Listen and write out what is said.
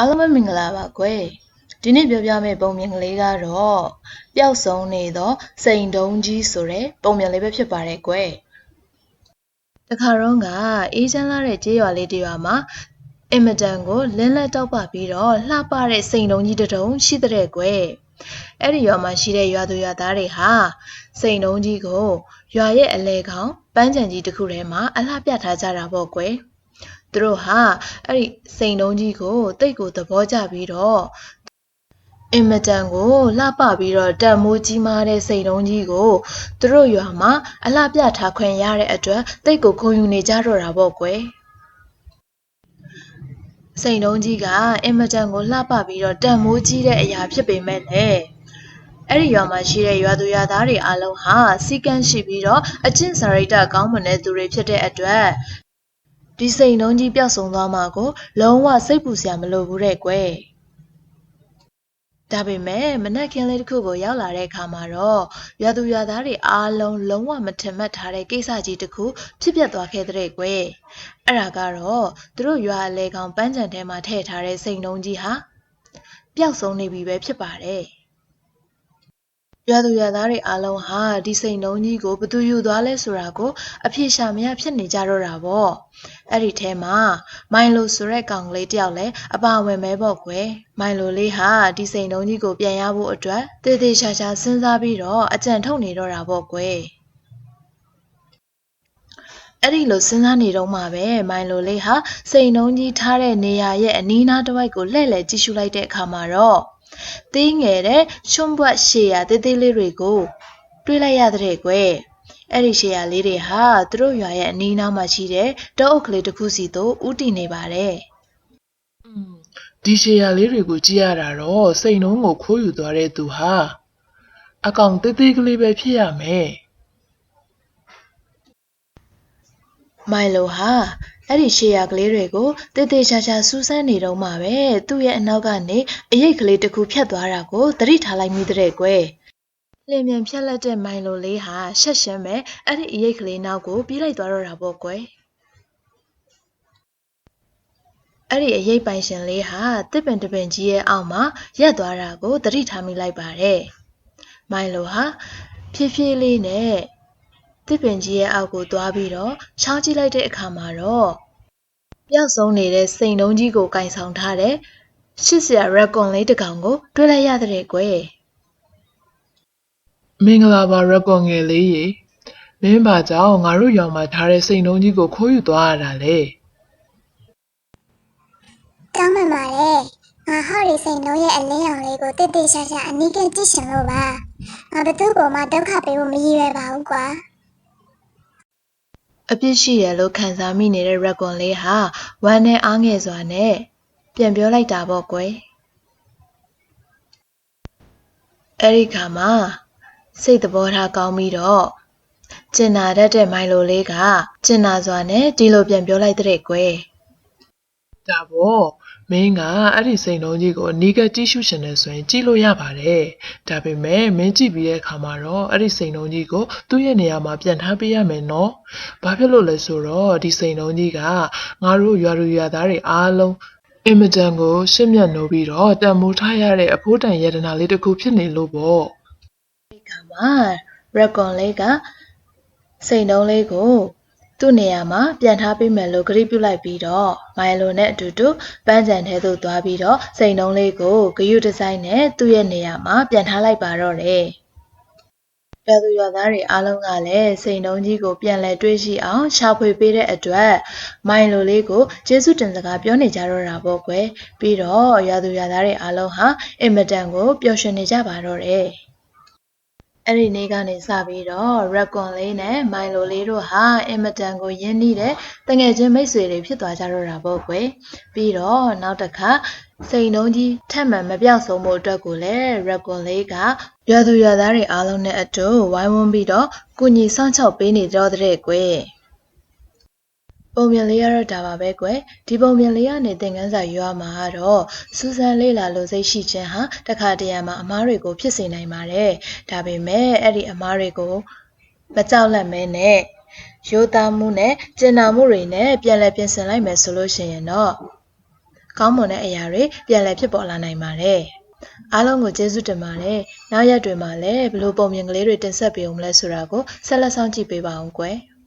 အားလုံးပဲမင်္ဂလာပါကွယ်ဒီနေ့ပြောပြမယ့်ပုံမြင်ကလေးကတော့ပျောက်ဆုံးနေသောစိန်တုံးကြီးဆိုတဲ့ပုံမြင်လေးပဲဖြစ်ပါတယ်ကွယ်တခါတော့ကအေးချမ်းလာတဲ့ကြေးရွာလေးတစ်ရွာမှာအင်မတန်ကိုလင်းလက်တောက်ပပြီးတော့လှပတဲ့စိန်တုံးကြီးတစ်တုံးရှိတဲ့ကွယ်အဲ့ဒီရွာမှာရှိတဲ့ရွာသူရွာသားတွေဟာစိန်တုံးကြီးကိုရွာရဲ့အလဲကောင်ပန်းချံကြီးတစ်ခုထဲမှာအလှပြထားကြတာပေါ့ကွယ် သူတို့ဟာအဲ့ဒီစိန်တုံးကြီးကိုတိတ်ကိုသဘောကျပြီးတော့အင်မတန်ကိုလှပပြီးတော့တန်မိုးကြီးမားတဲ့စိန်တုံးကြီးကိုသူတို့ရွာမှာအလှပြထားခွင့်ရတဲ့အတွက်တိတ်ကိုခုံယူနေကြတော့တာပေါ့ကွယ်စိန်တုံးကြီးကအင်မတန်ကိုလှပပြီးတော့တန်မိုးကြီးတဲ့အရာဖြစ်ပေမဲ့လည်းအဲ့ဒီရွာမှာရှိတဲ့ရွာသူရွာသားတွေအားလုံးဟာစီကန်းရှိပြီးတော့အကျင့်စာရိတ္တကောင်းမွန်တဲ့သူတွေဖြစ်တဲ့အတွက် ဒီစိန်နှုံးကြီးပျောက်ဆုံးသွားမှာကိုလုံးဝစိတ်ပူစရာမလိုဘူးတဲ့ကွယ်ဒါပေမဲ့မနက်ခင်းလေးတစ်ခုကိုရောက်လာတဲ့အခါမှာတော့ရွာသူရွာသားတွေအားလုံးလုံးဝမထင်မှတ်ထားတဲ့ကိစ္စကြီးတစ်ခုဖြစ်ပျက်သွားခဲ့တဲ့ကွယ်အဲ့ဒါကတော့သူတို့ရွာအလဲကောင်ပန်းချံထဲမှာထည့်ထားတဲ့စိန်နှုံးကြီးဟာပျောက်ဆုံးနေပြီပဲဖြစ်ပါတယ် ရွာသူရွာသားတွေအားလုံးဟာဒီစိန်နှုံးကြီးကိုဘသူယူသွားလဲဆိုတာကိုအဖြေရှာမရဖြစ်နေကြတော့တာပေါ့အဲ့ဒီထဲမှာမိုင်လိုဆိုတဲ့ကောင်ကလေးတယောက်လည်းအပါဝင်မဲပေါ့ကွယ်မိုင်လိုလေးဟာဒီစိန်နှုံးကြီးကိုပြန်ရဖို့အတွက်တေးသေးချာချာစဉ်းစားပြီးတော့အကြံထုတ်နေတော့တာပေါ့ကွယ်အဲ့ဒီလိုစဉ်းစားနေတော့မှပဲမိုင်လိုလေးဟာစိန်နှုံးကြီးထားတဲ့နေရာရဲ့အနီးနားတစ်ဝိုက်ကိုလှည့်လည်ကြည့်ရှုလိုက်တဲ့အခါမှာတော့ သေးငယ်တဲ့ချွန်းပွက်ရှေ့ရသေးသေးလေးတွေကိုတွေးလိုက်ရတဲ့ကွယ်အဲ့ဒီရှေ့ရလေးတွေဟာသူတို့ရွာရဲ့အနီးနားမှာရှိတဲ့တောအုပ်ကလေးတစ်ခုစီသို့ဥတည်နေပါတယ်อืมဒီရှေယာလေးတွေကိုကြည့်ရတာတော့စိတ်နှုံးကိုခိုးယူသွားတဲ့သူဟာအကောင်သေးသေးကလေးပဲဖြစ်ရမယ်မိုင်လိုဟာ အဲ့ဒီရှေ့ရကလေးတွေကိုတေးသေးချာချာစူးစမ်းနေတော့မှပဲသူ့ရဲ့အနောက်ကနေအရိတ်ကလေးတစ်ခုဖြတ်သွားတာကိုသတိထားလိုက်မိတဲ့ကွယ်လင်မြန်ဖြတ်လက်တဲ့မိုင်လိုလေးဟာရှက်ရှင်းမဲ့အဲ့ဒီအရိတ်ကလေးနောက်ကိုပြေးလိုက်သွားတော့တာပေါ့ကွယ်အဲ့ဒီအရိတ်ပိုင်ရှင်လေးဟာတစ်ပင်တစ်ပင်ကြီးရဲ့အောက်မှာရက်သွားတာကိုသတိထားမိလိုက်ပါတယ်မိုင်လိုဟာဖြည်းဖြည်းလေးနဲ့ တစ်ပင်ကြီးရဲ့အောက်ကိုသွားပြီးတော့ချောင်းကြည့်လိုက်တဲ့အခါမှာတော့ပျောက်ဆုံးနေတဲ့စိန်တုံးကြီးကိုကင်ဆောင်ထားတဲ့ရှစ်ဆရာရက်ကွန်လေးတစ်ကောင်ကို တွေ့လိုက်ရတဲ့ကွယ်မင်္ဂလာပါရက်ကွန်ငယ်လေးရေမင်းပါကြောင့်ငါတို့ရောင်မှာထားတဲ့စိတ်နှုံးကြီးကိုခိုးယူသွားရတာလေကောင်းမှန်ပါတယ်ငါဟော်ရီစိန်လုံးရဲ့အလင်းရောင်လေးကိုတိတ်တိတ်ရှာရှာအနီးကကြည့်ရှင်လို့ပါငါဘသူ့ကိုမှဒုက္ခပေးဖို့မရည်ရွယ်ပါဘူးကွာ အပြစ်ရှိရလို့ခံစားမိနေတဲ့ရက်ကွန်လေးဟာဝမ်းနဲ့အားငယ်စွာနဲ့ပြန်ပြောလိုက်တာပေါ့ကွယ်အဲ့ဒီခါမှာစိတ်သဘောထားကောင်းပြီးတော့ကျင်နာတတ်တဲ့မိုင်လိုလေးကကျင်နာစွာနဲ့ဒီလိုပြန်ပြောလိုက်တဲ့ကွယ် ဒါပေါ့မင်းကအဲ့ဒီစိတ်နှုံးကြီးကိုအနီးကကြည့်ရှုရှင်နေဆိုရင်ကြည့်လို့ရပါတယ်ဒါပေမဲ့မင်းကြည့်ပြီးတဲ့အခါမှာတော့အဲ့ဒီစိတ်နှုံးကြီးကိုသူ့ရဲ့နေရာမှာပြန်ထားပေးရမယ်နော်ဘာဖြစ်လို့လဲဆိုတော့ဒီစိတ်နှုံးကြီးကငါတို့ရွာလူရွာသားတွေအားလုံးအင်မတန်ကိုရှင်းမြတ်နိုးပြီးတော့တန်မိုးထားရတဲ့အဖိုးတန်ယတနာလေးတစ်ခုဖြစ်နေလို့ပေါ့ဒီခါမှာရက်ကွန်လေးကစိန်တုံးလေးကို သူ့နေရာမှာပြန်ထားပေးမယ်လို့ကတိပြုလိုက်ပြီးတော့မိုင်လိုနဲ့အတူတူပန်းချံထဲသို့သွားပြီးတော့စိန်တုံးလေးကိုဂယုဒီဇိုင်းနဲ့သူ့ရဲ့နေရာမှာပြန်ထားလိုက်ပါတော့တယ်။ရွာသူရွာသားတွေအားလုံးကလည်းစိန်တုံးကြီးကိုပြန်လဲတွေးရှိအောင်ရှာဖွေပေးတဲ့အတွက်မိုင်လိုလေးကိုကျေးဇူးတင်စကားပြောနေကြတော့တာပေါ့ကွယ်။ပြီးတော့ရွာသူရွာသားတွေအားလုံးဟာအင်မတန်ကိုပျော်ရွှင်နေကြပါတော့တယ်။ အဲ့ဒီနေ့ကနေစပြီးတော့ရက်ကွန်လေးနဲ့မိုင်လိုလေးတို့ဟာအင်မတန်ကိုရင်းနှီးတဲ့တငယ်ချင်းမိတ်ဆွေတွေဖြစ်သွားကြတော့တာပေါ့ကွယ်ပြီးတော့နောက်တစ်ခါစိန်နှုံးကြီးထက်မှန်မပြောက်ဆုံးဖို့အတွက်ကိုလည်းရက်ကွန်လေးကရွာသူရွာသားတွေအားလုံးနဲ့အတူဝိုင်းဝန်းပြီးတော့ကုညီဆောင်ချောက်ပေးနေတော့တဲ့ကွယ် ပုံမြင်လေးရတော့ဒါပါပဲကွယ်ဒီပုံမြင်လေးကနေသင်ခန်းစာရွာမှာတော့စူဇန်လေးလာလို့စိတ်ရှိခြင်းဟာတခါတရံမှာအမားတွေကိုဖြစ်စေနိုင်ပါတယ်ဒါပေမဲ့အဲ့ဒီအမားတွေကိုမကြောက်လန့်မဲနဲ့ရိုးသားမှုနဲ့ကျင်နာမှုတွေနဲ့ပြန်လည်ပြင်ဆင်လိုက်မယ်ဆိုလို့ရှိရင်တော့ကောင်းမွန်တဲ့အရာတွေပြန်လည်ဖြစ်ပေါ်လာနိုင်ပါတယ်။အားလုံးကိုကျေးဇူးတင်ပါတယ်။နောက်ရက်တွေမှာလည်းဘယ်လိုပုံမြင်ကလေးတွေတင်ဆက်ပေးအောင်မလဲဆိုတာကိုဆက်လက်ဆောင်ကြည့်ပေးပါအောင်ကွယ်။